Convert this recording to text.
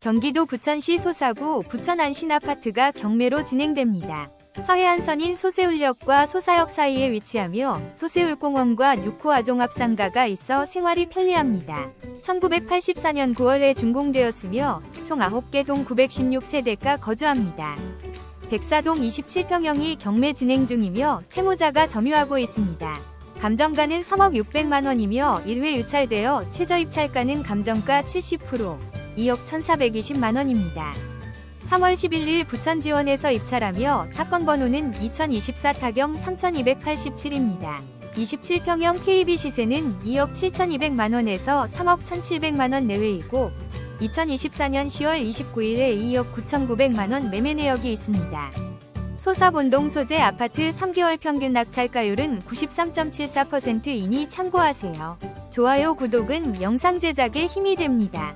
경기도 부천시 소사구 부천 안신 아파트가 경매로 진행됩니다. 서해안선인 소세울역과 소사역 사이에 위치하며 소세울공원과 6호 아종합상가가 있어 생활이 편리합니다. 1984년 9월에 준공되었으며 총 9개 동 916세대가 거주합니다. 백사동 27평형이 경매 진행 중이며 채무자가 점유하고 있습니다. 감정가는 3억 600만 원이며 1회 유찰되어 최저 입찰가는 감정가 70%, 2억 1,420만 원입니다. 3월 11일 부천지원에서 입찰하며 사건 번호는 2024 타경 3287입니다. 27평형 KB 시세는 2억 7,200만 원에서 3억 1,700만 원 내외이고 2024년 10월 29일에 2억 9,900만 원 매매 내역이 있습니다. 소사본동 소재 아파트 3개월 평균 낙찰가율은 93.74%이니 참고하세요. 좋아요, 구독은 영상 제작에 힘이 됩니다.